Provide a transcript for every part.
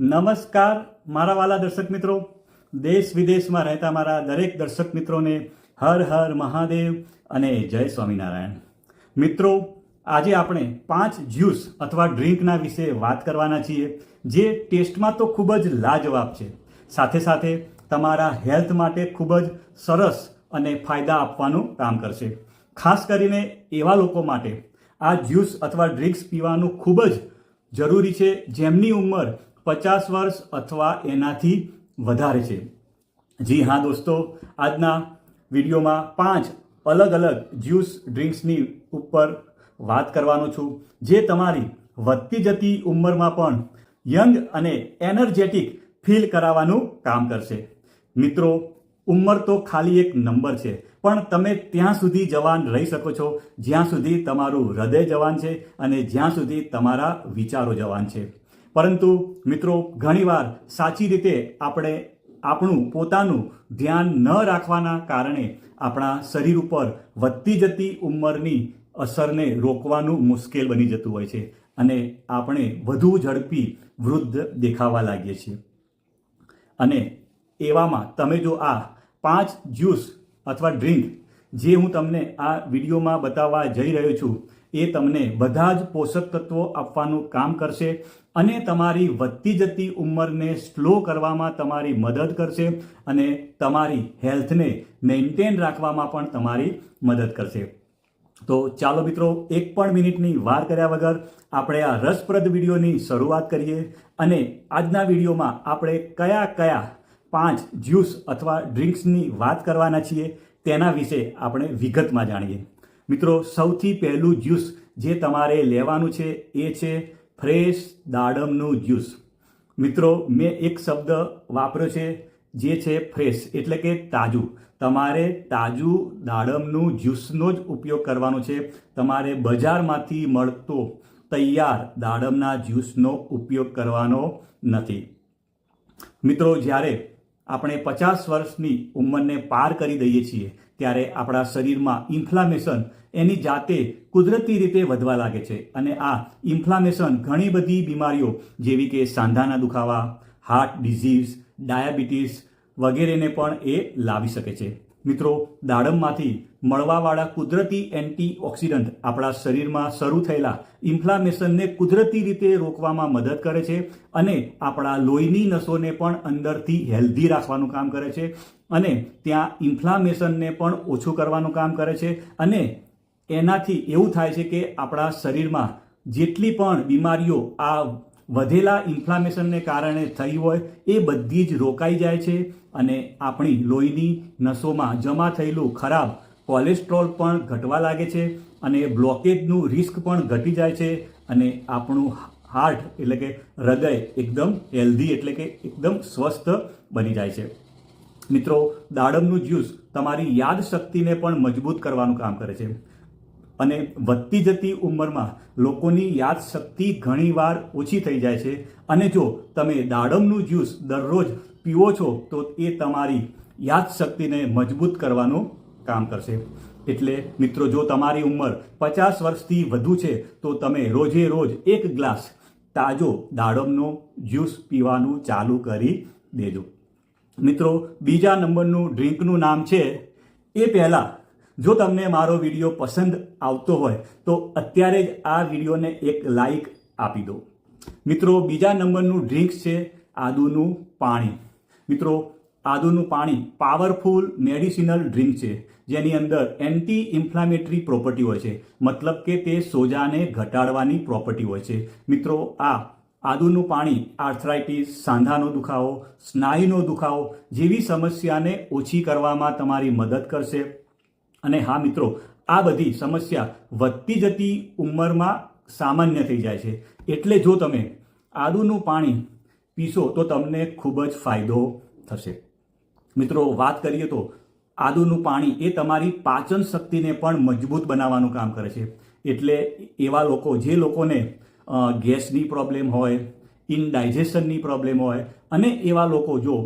નમસ્કાર, મારા વાલા દર્શક મિત્રો. દેશ વિદેશમાં રહેતા મારા દરેક દર્શક મિત્રોને હર હર મહાદેવ અને જય સ્વામિનારાયણ. મિત્રો, આજે આપણે પાંચ જ્યુસ અથવા ડ્રિંકના વિશે વાત કરવાના છીએ, જે ટેસ્ટમાં તો ખૂબ જ લાજવાબ છે. સાથે સાથે તમારા હેલ્થ માટે ખૂબ જ સરસ અને ફાયદા આપવાનું કામ કરશે. ખાસ કરીને એવા લોકો માટે આ જ્યુસ અથવા ડ્રિંક્સ પીવાનું ખૂબ જ જરૂરી છે, જેમની ઉંમર પચાસ વર્ષ અથવા એનાથી વધારે છે. જી હા દોસ્તો, આજના વિડીયોમાં પાંચ અલગ અલગ જ્યુસ ડ્રિંક્સની ઉપર વાત કરવાનો છું, જે તમારી વધતી જતી ઉંમરમાં પણ યંગ અને એનર્જેટિક ફીલ કરાવવાનું કામ કરશે. મિત્રો, ઉંમર તો ખાલી એક નંબર છે, પણ તમે ત્યાં સુધી જવાન રહી શકો છો, જ્યાં સુધી તમારું હૃદય જવાન છે અને જ્યાં સુધી તમારા વિચારો જવાન છે. પરંતુ મિત્રો, ઘણીવાર સાચી રીતે આપણે આપણું પોતાનું ધ્યાન ન રાખવાના કારણે આપણા શરીર ઉપર વધતી જતી ઉંમરની અસરને રોકવાનું મુશ્કેલ બની જતું હોય છે અને આપણે વધુ ઝડપી વૃદ્ધ દેખાવા લાગીએ છીએ. અને એવામાં તમે જો આ પાંચ જ્યુસ અથવા ડ્રિંક જે હું તમને આ વિડીયોમાં બતાવવા જઈ રહ્યો છું, એ તમને બધા જ પોષક તત્વો આપવાનું કામ કરશે અને તમારી વધતી જતી ઉંમરને સ્લો કરવામાં તમારી મદદ કરશે અને તમારી હેલ્થને મેન્ટેન રાખવામાં પણ તમારી મદદ કરશે. તો ચાલો મિત્રો, એક પણ મિનિટની વાર કર્યા વગર આપણે આ રસપ્રદ વિડીયોની શરૂઆત કરીએ અને આજના વિડીયોમાં આપણે કયા કયા પાંચ જ્યુસ અથવા ડ્રિંક્સની વાત કરવાના છીએ તેના વિશે આપણે વિગતમાં જાણીએ. મિત્રો, સૌથી પહેલું જ્યુસ જે તમારે લેવાનું છે એ છે ફ્રેશ દાડમનું જ્યુસ. મિત્રો, મેં એક શબ્દ વાપર્યો છે જે છે ફ્રેશ, એટલે કે તાજું. તમારે તાજું દાડમનું જ્યુસનો જ ઉપયોગ કરવાનો છે. તમારે બજારમાંથી મળતો તૈયાર દાડમના જ્યુસનો ઉપયોગ કરવાનો નથી. મિત્રો, જ્યારે આપણે પચાસ વર્ષની ઉંમરને પાર કરી દઈએ છીએ, ત્યારે આપણા શરીરમાં ઇન્ફ્લામેશન એની જાતે કુદરતી રીતે વધવા લાગે છે. અને આ ઇન્ફ્લામેશન ઘણી બધી બીમારીઓ, જેવી કે સાંધાના દુખાવા, હાર્ટ ડિઝીઝ, ડાયાબિટીસ વગેરેને પણ એ લાવી શકે છે. મિત્રો, દાડમમાંથી મળવાવાળા કુદરતી એન્ટીઓક્સિડન્ટ આપણા શરીરમાં શરૂ થયેલા ઇન્ફ્લામેશનને કુદરતી રીતે રોકવામાં મદદ કરે છે અને આપણા લોહીની નસોને પણ અંદરથી હેલ્ધી રાખવાનું કામ કરે છે અને ત્યાં ઇન્ફ્લામેશનને પણ ઓછું કરવાનું કામ કરે છે અને એનાથી એવું થાય છે કે આપણા શરીરમાં જેટલી પણ બીમારીઓ આ વધેલા ઇન્ફ્લામેશનને કારણે થઈ હોય, એ બધી જ રોકાઈ જાય છે અને આપણી લોહીની નસોમાં જમા થયેલું ખરાબ કોલેસ્ટ્રોલ પણ ઘટવા લાગે છે અને બ્લોકેજનું રિસ્ક પણ ઘટી જાય છે અને આપણું હાર્ટ એટલે કે હૃદય એકદમ હેલ્ધી એટલે કે એકદમ સ્વસ્થ બની જાય છે. મિત્રો, દાડમનું જ્યુસ તમારી યાદશક્તિને પણ મજબૂત કરવાનું કામ કરે છે. અને વધતી જતી ઉંમરમાં લોકોની યાદશક્તિ ઘણીવાર ઓછી થઈ જાય છે. અને જો તમે દાડમનું જ્યુસ દરરોજ પીવો છો, તો એ તમારી યાદશક્તિને મજબૂત કરવાનું કામ કરશે. એટલે મિત્રો, જો તમારી ઉંમર પચાસ વર્ષથી વધુ છે, તો તમે રોજે રોજ એક ગ્લાસ તાજો દાડમનો જ્યુસ પીવાનું ચાલુ કરી દેજો. મિત્રો, બીજા નંબરનું ડ્રિંકનું નામ છે, એ પહેલાં જો તમને મારો વીડિયો પસંદ આવતો હોય, તો અત્યારે જ આ વિડીયોને એક લાઈક આપી દો. મિત્રો, બીજા નંબરનું ડ્રિંક્સ છે આદુનું પાણી. મિત્રો, આદુનું પાણી પાવરફુલ મેડિસિનલ ડ્રિંક છે, જેની અંદર એન્ટી ઇન્ફ્લામેટરી પ્રોપર્ટી હોય છે. મતલબ કે તે સોજાને ઘટાડવાની પ્રોપર્ટી હોય છે. મિત્રો, આ આદુનું પાણી આર્થરાઇટિસ સાંધાનો દુખાવો, સ્નાયુનો દુખાવો જેવી સમસ્યાને ઓછી કરવામાં તમારી મદદ કરશે. અને હા, મિત્રો આ બધી સમસ્યા વધતી જતી ઉંમરમાં સામાન્ય થઈ જાય છે. એટલે જો તમે આદુનું પાણી પીશો, તો તમને ખૂબ જ ફાયદો થશે. મિત્રો, વાત કરીએ તો આદુનું પાણી એ તમારી પાચન શક્તિને પણ મજબૂત બનાવવાનું કામ કરે છે. એટલે એવા લોકો, જે લોકોને ગેસની પ્રોબ્લેમ હોય ઇનડાઇજેશનની પ્રોબ્લેમ હોય, અને એવા લોકો જો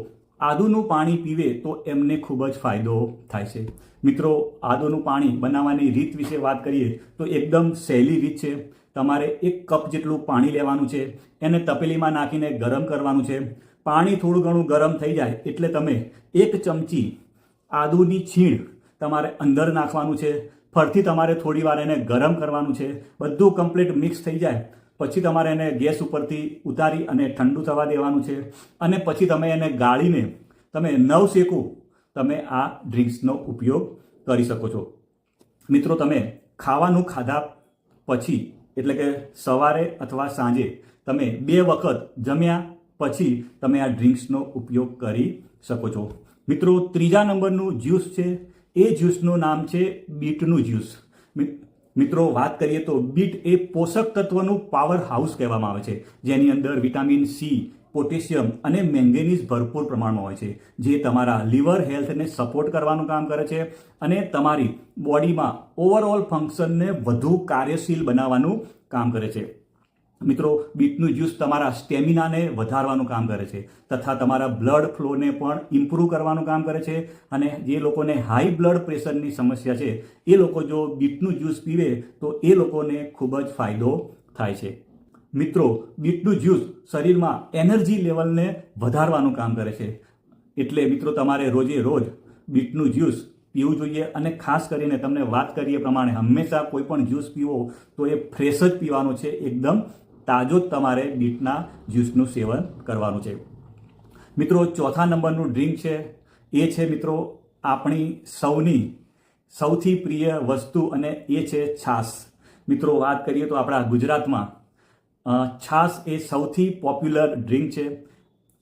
આદુનું પાણી પીવે તો એમને ખૂબ જ ફાયદો થાય છે. મિત્રો, આદુનું પાણી બનાવવાની રીત વિશે વાત કરીએ તો એકદમ સહેલી રીત છે. તમારે એક કપ જેટલું પાણી લેવાનું છે, એને તપેલીમાં નાખીને ગરમ કરવાનું છે. પાણી થોડું ઘણું ગરમ થઈ જાય એટલે તમે એક ચમચી આદુની છીણ તમારે અંદર નાખવાનું છે. ફરથી તમારે થોડી વાર એને ગરમ કરવાનું છે. બધું કમ્પ્લીટ મિક્સ થઈ જાય. પછી તમારે એને ગેસ ઉપરથી ઉતારી અને ઠંડુ થવા દેવાનું છે. અને પછી તમે એને ગાળીને તમે નવ શેકું તમે આ ડ્રિંક્સનો ઉપયોગ કરી શકો છો. મિત્રો, તમે ખાવાનું ખાધા પછી, એટલે કે સવારે અથવા સાંજે, તમે બે વખત જમ્યા પછી તમે આ ડ્રિંક્સનો ઉપયોગ કરી શકો છો. મિત્રો, ત્રીજા નંબરનું જ્યુસ છે. એ જ્યુસનું નામ છે બીટનું જ્યુસ. મિત્રો, વાત કરીએ તો બીટ એ પોષક તત્વનું પાવર હાઉસ કહેવામાં આવે છે, જેની અંદર વિટામિન સી પોટેશિયમ અને મેંગેનીઝ ભરપૂર પ્રમાણમાં હોય છે, જે તમારા લીવર હેલ્થને સપોર્ટ કરવાનું કામ કરે છે અને તમારી બોડીમાં ઓવરઓલ ફંક્શનને વધુ કાર્યશીલ બનાવવાનું કામ કરે છે. મિત્રો, બીટનું જ્યુસ તમારા સ્ટેમિનાને વધારવાનું કામ કરે છે, તથા તમારા બ્લડ ફ્લોને પણ ઇમ્પ્રૂવ કરવાનું કામ કરે છે, અને જે લોકોને હાઈ બ્લડ પ્રેશરની સમસ્યા છે, એ લોકો જો બીટનું જ્યુસ પીવે, તો એ લોકોને ખૂબ જ ફાયદો થાય છે. મિત્રો, બીટનું જ્યુસ શરીરમાં એનર્જી લેવલને વધારવાનું કામ કરે છે. એટલે મિત્રો, તમારે રોજે રોજ બીટનું જ્યુસ પીવું જોઈએ, અને ખાસ કરીને તમને વાત કરીએ પ્રમાણે, હંમેશા કોઈ પણ જ્યુસ પીવો, તો એ ફ્રેશ જ પીવાનો છે, એકદમ તાજો જ તમારે બીટના જ્યુસનું સેવન કરવાનું છે. મિત્રો, ચોથા નંબરનું ડ્રિંક છે. એ છે, મિત્રો, આપણી સૌની સૌથી પ્રિય વસ્તુ અને એ છે છાશ. મિત્રો, વાત કરીએ તો આપણા ગુજરાતમાં છાસ એ સૌથી પોપ્યુલર ડ્રિંક છે.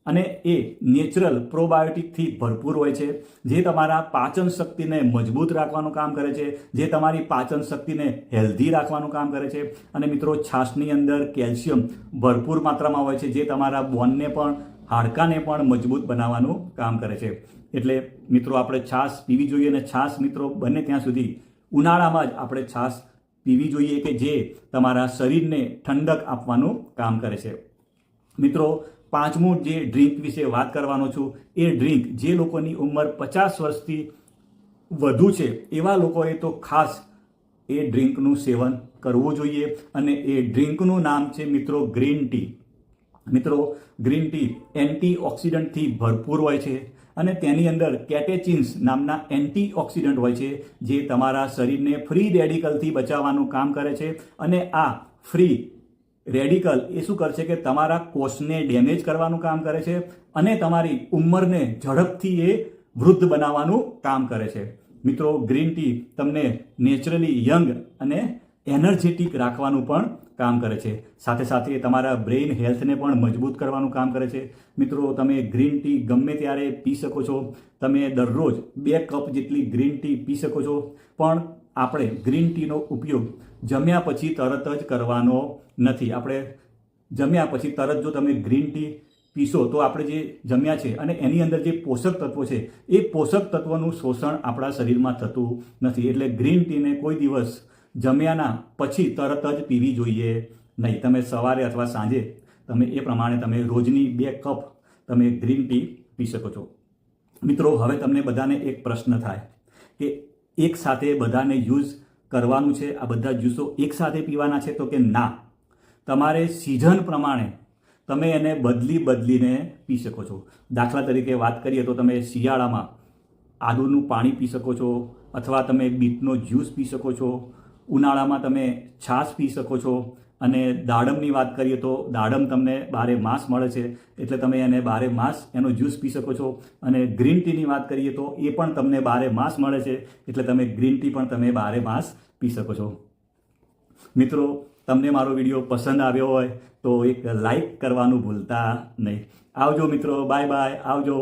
અને એ નેચરલ પ્રોબાયોટિકથી ભરપૂર હોય છે, જે તમારા પાચન શક્તિને મજબૂત રાખવાનું કામ કરે છે, જે તમારી પાચન શક્તિને હેલ્ધી રાખવાનું કામ કરે છે. અને મિત્રો, છાશની અંદર કેલ્શિયમ ભરપૂર માત્રામાં હોય છે, જે તમારા બોનને પણ, હાડકાને પણ મજબૂત બનાવવાનું કામ કરે છે. એટલે મિત્રો, આપણે છાશ પીવી જોઈએ અને છાશ મિત્રો, બને ત્યાં સુધી ઉનાળામાં જ આપણે છાશ પીવી જોઈએ કે જે તમારા શરીરને ઠંડક આપવાનું કામ કરે છે. મિત્રો પાંચમું જે ડ્રિંક વિશે વાત કરવાનો છું, એ ડ્રિંક જે લોકોની ઉંમર પચાસ વર્ષથી વધુ છે, એવા લોકોએ તો ખાસ એ ડ્રિંકનું સેવન કરવું જોઈએ. અને એ ડ્રિંકનું નામ છે મિત્રો ગ્રીન ટી. મિત્રો, ગ્રીન ટી એન્ટી ઓક્સિડન્ટથી ભરપૂર હોય છે અને તેની અંદર કેટેચિન્સ નામના એન્ટી ઓક્સિડન્ટ હોય છે, જે તમારા શરીરને ફ્રી રેડિકલથી બચાવવાનું કામ કરે છે અને આ ફ્રી રેડિકલ એ શું કરશે કે તમારા કોષને ડેમેજ કરવાનું કામ કરે છે અને તમારી ઉંમરને ઝડપથી એ વૃદ્ધ બનાવવાનું કામ કરે છે. મિત્રો, ગ્રીન ટી તમને નેચરલી યંગ અને એનર્જેટિક રાખવાનું પણ કામ કરે છે. સાથે સાથે તમારા બ્રેઇન હેલ્થને પણ મજબૂત કરવાનું કામ કરે છે. મિત્રો, તમે ગ્રીન ટી ગમે ત્યારે પી શકો છો. તમે દરરોજ બે કપ જેટલી ગ્રીન ટી પી શકો છો. પણ આપણે ગ્રીન ટીનો ઉપયોગ જમ્યા પછી તરત જ કરવાનો નથી. આપણે જમ્યા પછી તરત જો તમે ગ્રીન ટી પીશો તો આપણે જે જમ્યા છે અને એની અંદર જે પોષક તત્વો છે, એ પોષક તત્વોનું શોષણ આપણા શરીરમાં થતું નથી. એટલે ગ્રીન ટીને કોઈ દિવસ જમ્યાના પછી તરત જ પીવી જોઈએ નહીં. તમે સવારે અથવા સાંજે તમે એ પ્રમાણે તમે રોજની બે કપ તમે ગ્રીન ટી પી શકો છો. મિત્રો, હવે તમને બધાને એક પ્રશ્ન થાય કે એક સાથે બધાને યુઝ કરવાનું છે. આ બધા જ્યુસો એક સાથે પીવાના છે તો કે ના. તમારે સિઝન પ્રમાણે તમે એને બદલી બદલીને પી શકો છો. દાખલા તરીકે વાત કરીએ તો તમે શિયાળામાં આદુનું પાણી પી શકો છો અથવા તમે બીટનો જ્યુસ પી શકો છો. ઉનાળામાં તમે છાશ પી શકો છો. અને દાડમની વાત કરીએ તો દાડમ તમને બારે માસ મળે છે, એટલે તમે એને બારે માસ એનો જ્યુસ પી શકો છો. અને ગ્રીન ટીની વાત કરીએ તો એ પણ તમને બારે માસ મળે છે, એટલે તમે ગ્રીન ટી પણ તમે બારે માસ પી શકો છો. મિત્રો, તમને મારો વીડિયો પસંદ આવ્યો હોય તો એક લાઈક કરવાનું ભૂલતા નહીં. આવજો મિત્રો, બાય બાય, આવજો.